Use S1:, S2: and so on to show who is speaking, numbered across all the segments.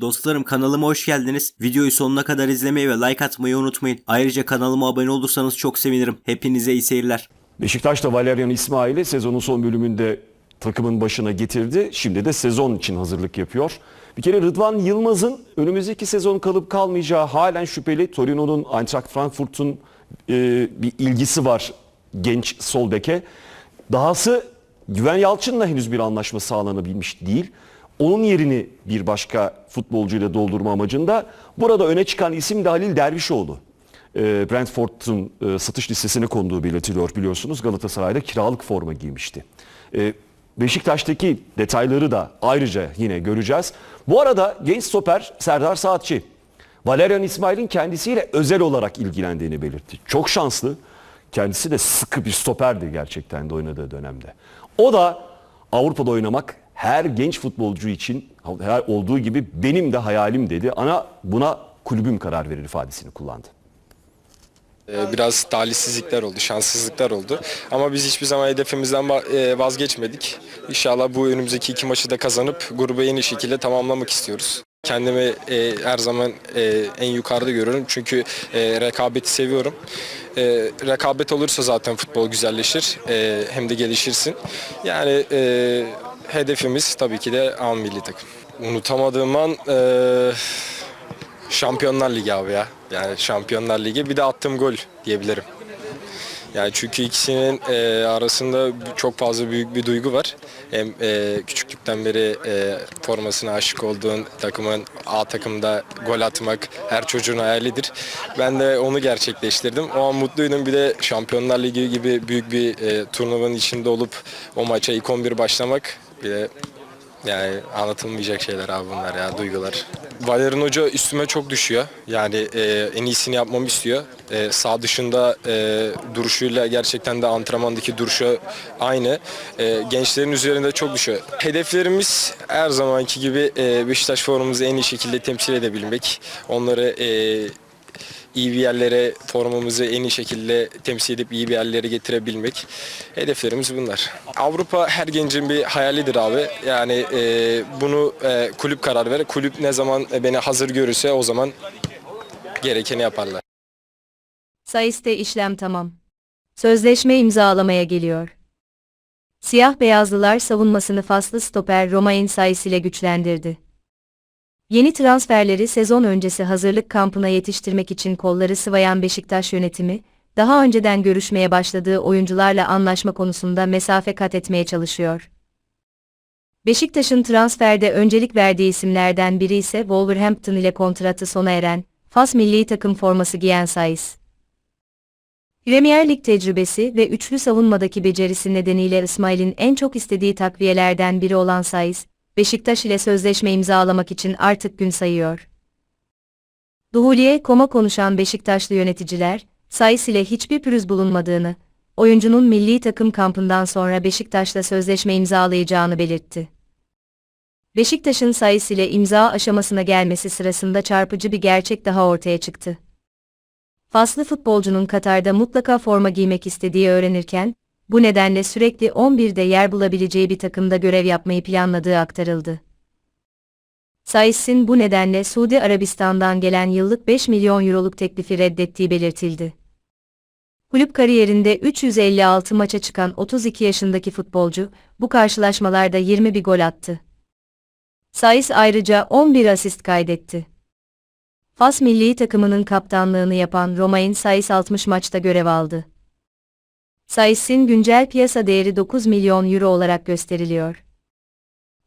S1: Dostlarım kanalıma hoş geldiniz. Videoyu sonuna kadar izlemeyi ve like atmayı unutmayın. Ayrıca kanalıma abone olursanız çok sevinirim. Hepinize iyi seyirler.
S2: Beşiktaş da Valerian İsmail'i sezonun son bölümünde takımın başına getirdi. Şimdi de sezon için hazırlık yapıyor. Bir kere Rıdvan Yılmaz'ın önümüzdeki sezon kalıp kalmayacağı halen şüpheli. Torino'nun Eintracht Frankfurt'un e, bir ilgisi var genç sol beke. Dahası Güven Yalçın'la henüz bir anlaşma sağlanabilmiş değil. Onun yerini bir başka futbolcuyla doldurma amacında burada öne çıkan isim de Halil Dervişoğlu. E, Brentford'un e, satış listesine konduğu belirtiliyor biliyorsunuz. Galatasaray'da kiralık forma giymişti. E, Beşiktaş'taki detayları da ayrıca yine göreceğiz. Bu arada genç stoper Serdar Saatçi, Valerian İsmail'in kendisiyle özel olarak ilgilendiğini belirtti. Çok şanslı. Kendisi de sıkı bir stoperdi gerçekten de oynadığı dönemde. O da Avrupa'da oynamak her genç futbolcu için olduğu gibi benim de hayalim dedi. Ana buna kulübüm karar verir ifadesini kullandı.
S3: Ee, Biraz talihsizlikler oldu, şanssızlıklar oldu. Ama biz hiçbir zaman hedefimizden e, vazgeçmedik. İnşallah bu önümüzdeki iki maçı da kazanıp grubu en iyi şekilde tamamlamak istiyoruz. Kendimi e, her zaman e, en yukarıda görüyorum çünkü e, rekabeti seviyorum. E, rekabet olursa zaten futbol güzelleşir e, hem de gelişirsin. Yani e, hedefimiz tabii ki de A milli takım. Unutamadığım an e, Şampiyonlar Ligi abi ya. Yani Şampiyonlar Ligi bir de attığım gol diyebilirim. Yani çünkü ikisinin e, arasında çok fazla büyük bir duygu var. Hem e, küçüklükten beri e, formasına aşık olduğun takımın A takımda gol atmak her çocuğun hayalidir. Ben de onu gerçekleştirdim. O an mutluydum. Bir de Şampiyonlar Ligi gibi büyük bir e, turnuvanın içinde olup o maça ilk 11 başlamak bir de yani anlatılmayacak şeyler abi bunlar ya duygular. Valerian Hoca üstüme çok düşüyor. Yani e, en iyisini yapmamı istiyor. E, sağ dışında e, duruşuyla gerçekten de antrenmandaki duruşu aynı. E, gençlerin üzerinde çok düşüyor. Hedeflerimiz her zamanki gibi e, Beşiktaş formumuzu en iyi şekilde temsil edebilmek. Onları e, iyi bir yerlere formamızı en iyi şekilde temsil edip iyi bir yerlere getirebilmek. Hedeflerimiz bunlar. Avrupa her gencin bir hayalidir abi. Yani e, bunu e, kulüp karar verir. Kulüp ne zaman beni hazır görürse o zaman gerekeni yaparlar.
S4: Sayıs'te işlem tamam. Sözleşme imzalamaya geliyor. Siyah beyazlılar savunmasını faslı stoper Romain Sayıs ile güçlendirdi. Yeni transferleri sezon öncesi hazırlık kampına yetiştirmek için kolları sıvayan Beşiktaş yönetimi, daha önceden görüşmeye başladığı oyuncularla anlaşma konusunda mesafe kat etmeye çalışıyor. Beşiktaş'ın transferde öncelik verdiği isimlerden biri ise Wolverhampton ile kontratı sona eren, Fas milli takım forması giyen Sayıs. Premier Lig tecrübesi ve üçlü savunmadaki becerisi nedeniyle İsmail'in en çok istediği takviyelerden biri olan Sayıs, Beşiktaş ile sözleşme imzalamak için artık gün sayıyor. Duhuliye koma konuşan Beşiktaşlı yöneticiler, Sayıs ile hiçbir pürüz bulunmadığını, oyuncunun milli takım kampından sonra Beşiktaş'la sözleşme imzalayacağını belirtti. Beşiktaş'ın Sayıs ile imza aşamasına gelmesi sırasında çarpıcı bir gerçek daha ortaya çıktı. Faslı futbolcunun Katar'da mutlaka forma giymek istediği öğrenirken, bu nedenle sürekli 11'de yer bulabileceği bir takımda görev yapmayı planladığı aktarıldı. Sais'in bu nedenle Suudi Arabistan'dan gelen yıllık 5 milyon euroluk teklifi reddettiği belirtildi. Kulüp kariyerinde 356 maça çıkan 32 yaşındaki futbolcu, bu karşılaşmalarda 21 gol attı. Sais ayrıca 11 asist kaydetti. Fas milli takımının kaptanlığını yapan Romain Sais 60 maçta görev aldı. Sais'in güncel piyasa değeri 9 milyon euro olarak gösteriliyor.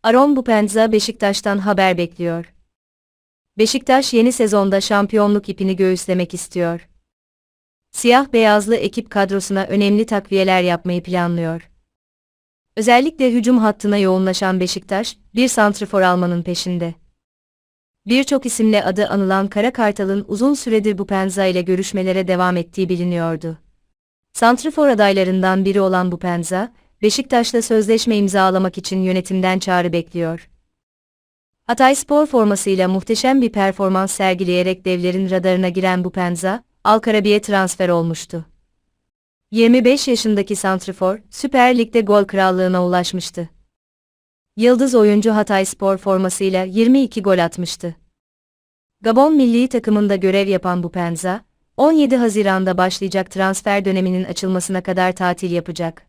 S4: Aron Bupenza Beşiktaş'tan haber bekliyor. Beşiktaş yeni sezonda şampiyonluk ipini göğüslemek istiyor. Siyah beyazlı ekip kadrosuna önemli takviyeler yapmayı planlıyor. Özellikle hücum hattına yoğunlaşan Beşiktaş, bir santrifor almanın peşinde. Birçok isimle adı anılan Kara Kartal'ın uzun süredir Bupenza ile görüşmelere devam ettiği biliniyordu. Santrifor adaylarından biri olan Bupenza, Beşiktaş'la sözleşme imzalamak için yönetimden çağrı bekliyor. Hatay spor formasıyla muhteşem bir performans sergileyerek devlerin radarına giren Bupenza, Alkarabi'ye transfer olmuştu. 25 yaşındaki santrifor, Süper Lig'de gol krallığına ulaşmıştı. Yıldız oyuncu Hatay Spor formasıyla 22 gol atmıştı. Gabon milli takımında görev yapan Bupenza, 17 Haziran'da başlayacak transfer döneminin açılmasına kadar tatil yapacak.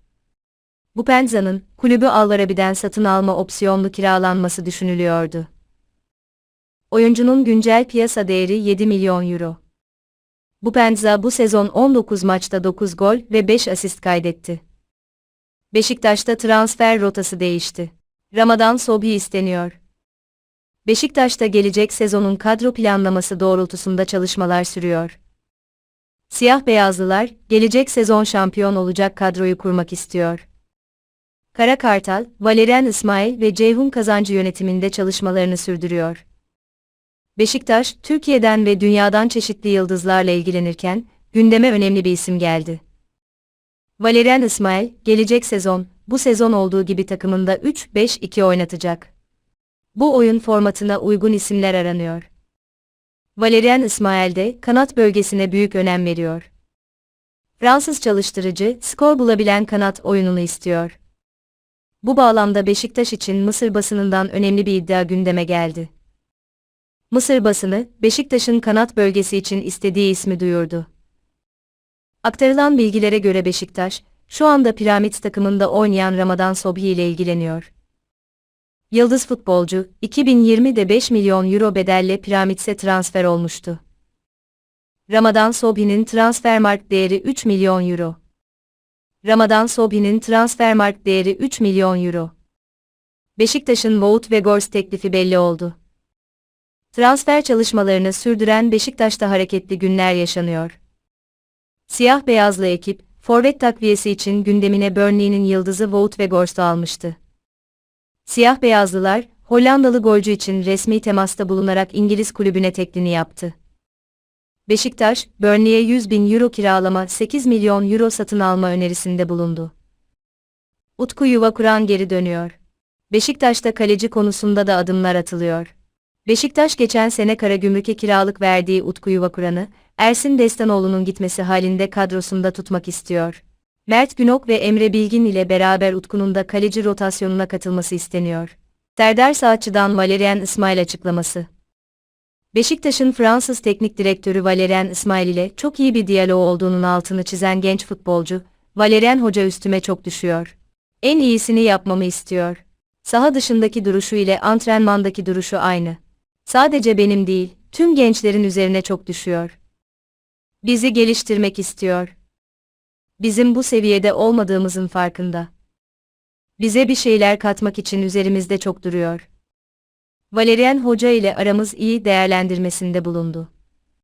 S4: Bupenza'nın kulübü Alvarabi'den satın alma opsiyonlu kiralanması düşünülüyordu. Oyuncunun güncel piyasa değeri 7 milyon euro. Bupenza bu sezon 19 maçta 9 gol ve 5 asist kaydetti. Beşiktaş'ta transfer rotası değişti. Ramadan Sobhi isteniyor. Beşiktaş'ta gelecek sezonun kadro planlaması doğrultusunda çalışmalar sürüyor. Siyah beyazlılar, gelecek sezon şampiyon olacak kadroyu kurmak istiyor. Kara Kartal, Valerian İsmail ve Ceyhun Kazancı yönetiminde çalışmalarını sürdürüyor. Beşiktaş, Türkiye'den ve dünyadan çeşitli yıldızlarla ilgilenirken, gündeme önemli bir isim geldi. Valerian İsmail, gelecek sezon, bu sezon olduğu gibi takımında 3-5-2 oynatacak. Bu oyun formatına uygun isimler aranıyor. Valerian İsmail de kanat bölgesine büyük önem veriyor. Fransız çalıştırıcı, skor bulabilen kanat oyununu istiyor. Bu bağlamda Beşiktaş için Mısır basınından önemli bir iddia gündeme geldi. Mısır basını, Beşiktaş'ın kanat bölgesi için istediği ismi duyurdu. Aktarılan bilgilere göre Beşiktaş, şu anda piramit takımında oynayan Ramadan Sobhi ile ilgileniyor. Yıldız futbolcu, 2020'de 5 milyon euro bedelle Piramit'e transfer olmuştu. Ramadan Sobhi'nin transfermarkt değeri 3 milyon euro. Ramadan Sobhi'nin transfermarkt değeri 3 milyon euro. Beşiktaş'ın Wout ve Gors teklifi belli oldu. Transfer çalışmalarını sürdüren Beşiktaş'ta hareketli günler yaşanıyor. Siyah beyazlı ekip, forvet takviyesi için gündemine Burnley'nin yıldızı Wout ve Gors'u almıştı. Siyah beyazlılar, Hollandalı golcü için resmi temasta bulunarak İngiliz kulübüne teklini yaptı. Beşiktaş, Burnley'e 100 bin euro kiralama 8 milyon euro satın alma önerisinde bulundu. Utku Yuvakuran geri dönüyor. Beşiktaş'ta kaleci konusunda da adımlar atılıyor. Beşiktaş geçen sene Karagümrük'e kiralık verdiği Utku Yuvakuran'ı, Ersin Destanoğlu'nun gitmesi halinde kadrosunda tutmak istiyor. Mert Günok ve Emre Bilgin ile beraber Utku'nun da kaleci rotasyonuna katılması isteniyor. Serdar Saatçı'dan Valerian İsmail açıklaması. Beşiktaş'ın Fransız teknik direktörü Valerian İsmail ile çok iyi bir diyaloğu olduğunun altını çizen genç futbolcu, Valerian Hoca üstüme çok düşüyor. En iyisini yapmamı istiyor. Saha dışındaki duruşu ile antrenmandaki duruşu aynı. Sadece benim değil, tüm gençlerin üzerine çok düşüyor. Bizi geliştirmek istiyor. Bizim bu seviyede olmadığımızın farkında. Bize bir şeyler katmak için üzerimizde çok duruyor. Valerian Hoca ile aramız iyi değerlendirmesinde bulundu.